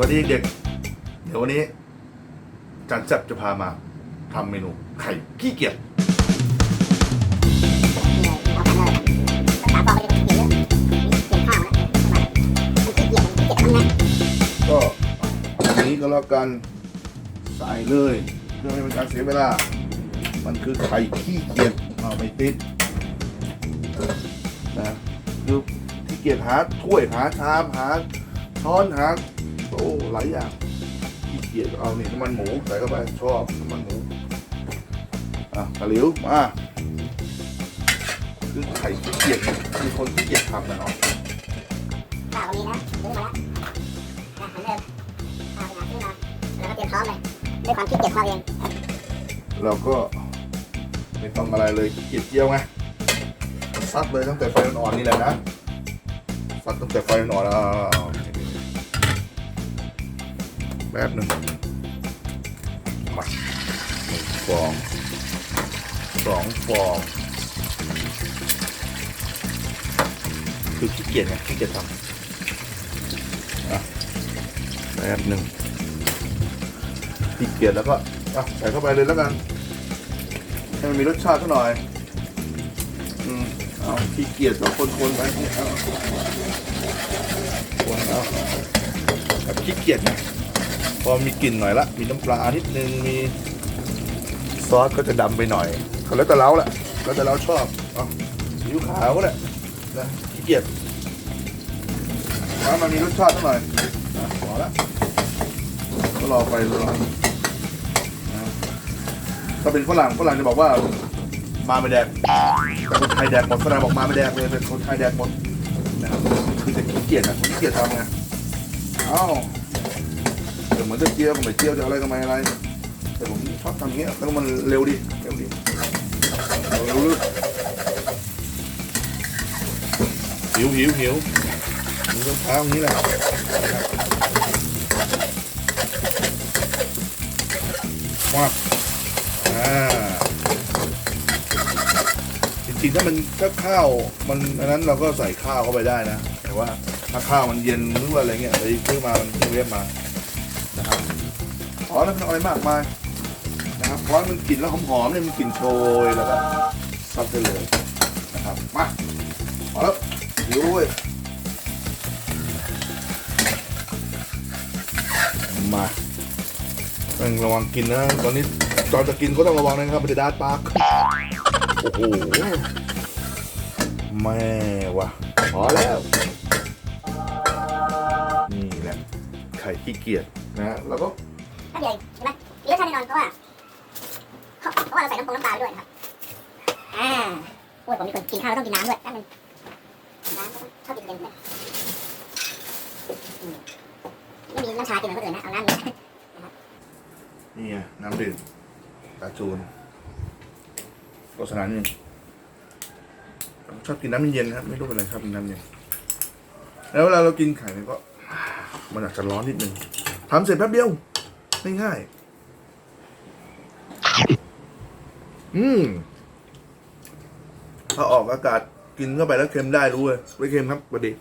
สวัสดีเด็ก เดี๋ยววันนี้จานแซ่บจะพามาทำเมนูไข่ขี้เกียจก็อันนี้ก็แล้วกันใส่เลยเพื่อไม่เป็นการเสียเวลา มันคือไข่ขี้เกียจเอาไปติดนะคือขี้เกียจหาถ้วยหาชามหาช้อนหา โอ้หลายอย่างขี้เกียจเอาเนี่ยน้ำมันหมูใส่เข้าไปชอบน้ำมันหมูอะตะหลิวมาคือไข่ขี้เกียจมีคนขี้เกียจทำนะเนาะข้าวก็มีนะซื้อมาแล้วนะเหมือนเดิมข้าวไปหาซื้อมาแล้วก็เตรียมพร้อมเลยด้วยความขี้เกียจของเราเองเราก็ไม่ต้องอะไรเลยขี้เกียจเจียวไงซัดเลยตั้งแต่ไฟอ่อนๆนี่แหละนะซัดตั้งแต่ไฟอ่อนๆแล้วแป๊บหนึ่งมาหนึ่งฟองสองฟอง คือขี้เกียจไงขี้เกียจทำอะแป๊บหนึ่งขี้เกียจแล้วก็อะใส่เข้าไปเลยแล้วกันให้มันมีรสชาติสักหน่อยอืมเอาขี้เกียจก็คนๆไปเอาคนเอาแบบขี้เกียจไงพ อมีกลิ่นหน่อยละ มีน้ำปลานิดนึง มีซอสก็จะดำไปหน่อยก็แล้วแต่เราแหละแล้วแต่เราชอบเอาผิวขาวก็ได้นะขี้เกียจว่ามันมีรสชาติหน่อยอ่พอละก็รอไปรอนะถ้าเป็นฝรั่งฝรั่งจะบอกว่ามาไม่แดกแต่คนไทยแดกหมดฝรั่งบอกมาไม่แดกเลยเป็นคนไทยแดกหมดนะครับคือจะขี้เกียจนะขี้เกียจทำไงเอ้า เดี๋ยวเหมือนจะเจียวไม่เจียวจะอะไรก็ไม่อะไร แต่ผมชอบทำอย่างเงี้ยแล้วมันเร็วดีเร็วดีเร็วหิวหิวหิวมือเท้าอย่างนี้แหละมาอ่าจริงๆถ้ามันถ้าข้าวมันอันนั้นเราก็ใส่ข้าวเข้าไปได้นะ แต่ว่าถ้าข้าวมันเย็นหรือว่าอะไรเงี้ยไปซื้อมามันเรียบมา นะครับอ๋อแล้วมันอะไรมากมายนะครับเพราะมันกลิ่นแล้วหอมๆเนี่ยมันกลิ่นโชยแล้วก็ซัดไปเลยนะครับมาพอแล้วหิวเว้ยมาต้องระวังกินนะตอนนี้ตอนจะกินก็ต้องระวังนะครับไม่ได้ดาดปากโอ้โหแม่วะพอแล้ว นี่แหละไข่ขี้เกียจ นะฮะแล้วก็ถ้าเดี๋ยวใช่ไหมมีรสชาติแน่นอนเพราะว่าเพราะว่าเราใส่น้ำปรุงน้ำตาลด้วยนะครับอ่าโอ้ยผมมีคนกินข้าวแล้วต้องกินน้ำด้วยนั่นนึงน้ำก็ต้องชอบกินเย็นเลยอืมไม่มีน้ำชากินเหมือนคนอื่นนะเอาน้ำนี้นี่ไงน้ำดื่มตาจูนโฆษณานี่ชอบกินน้ำเย็นๆครับไม่รู้เป็นไรชอบกินน้ำเย็นแล้วเวลาเรากินไข่เนี่ยก็มันอาจจะร้อนนิดนึง ทำเสร็จแป๊บเดียวง่ายๆอืมถ้าออกอากาศกินเข้าไปแล้วเค็มได้รู้เลยไม่เค็มครับประเดี๋ยว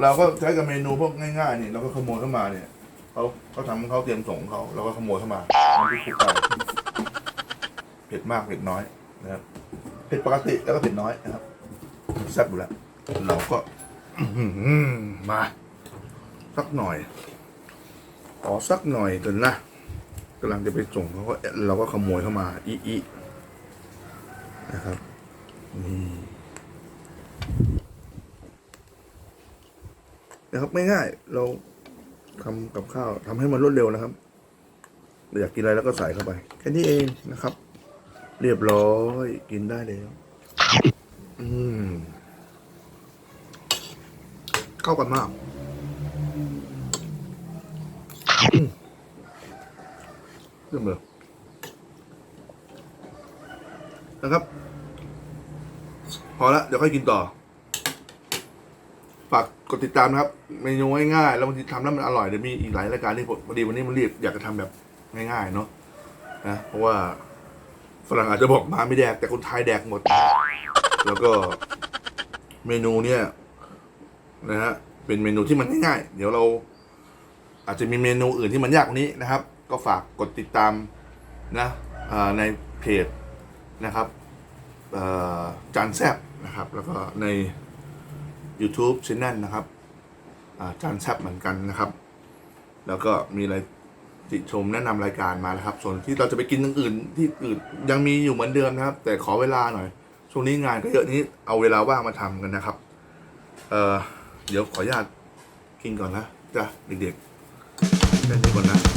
เราก็ใช้กับเมนูพวกง่ายๆนี่เราก็ขโมยเข้ามาเนี่ยเขาเขาทำของเขาเตรียมส่งของเขาเราก็ขโมยเข้ามามันที่คุกไปเผ็ดมากเผ็ดน้อยนะครับเผ็ดปกติแล้วก็เผ็ดน้อยนะครับแซ่บอยู่แล้วเราก็มา สักหน่อย ขอสักหน่อยเถอะนะกำลังจะไปส่งเขาก็เราก็ขโมยเข้ามาอีอีนะครับนี่นะครับง่ายๆเราทำกับข้าวทำให้มันรวดเร็วนะครับอยากกินอะไรแล้วก็ใส่เข้าไป แค่นี้เองนะครับ เรียบร้อยกินได้แล้วอืมเข้ากันมากอืม เริ่มเลยนะครับ พอละเดี๋ยวค่อยกินต่อ ฝากกดติดตามนะครับ เมนูง่ายๆแล้วบางทีทำแล้วมันอร่อยเดี๋ยวมีอีกหลายรายการที่พอดีวันนี้มันรีบอยากจะทำแบบง่ายๆเนาะนะเพราะว่าฝรั่งอาจจะบอกมาไม่แดกแต่คนไทยแดกหมด แล้วก็เมนูเนี่ยนะฮะเป็นเมนูที่มันง่ายๆเดี๋ยวเราอาจจะมีเมนูอื่นที่มันยากกว่านี้นะครับ ก็ฝากกดติดตามนะในเพจนะครับจานแซบนะครับ แล้วก็ใน YouTube Channel นะครับจานแซบเหมือนกันนะครับ แล้วก็มีอะไรติชมแนะนำรายการมานะครับ ส่วนที่เราจะไปกินอย่างอื่นที่อื่นยังมีอยู่เหมือนเดิมนะครับ แต่ขอเวลาหน่อย ช่วงนี้งานก็เยอะนี้เอาเวลาว่างมาทำกันนะครับเออเดี๋ยวขออนุญาตกินก่อนนะจ้ะเด็กๆแค่นี้ก่อนนะ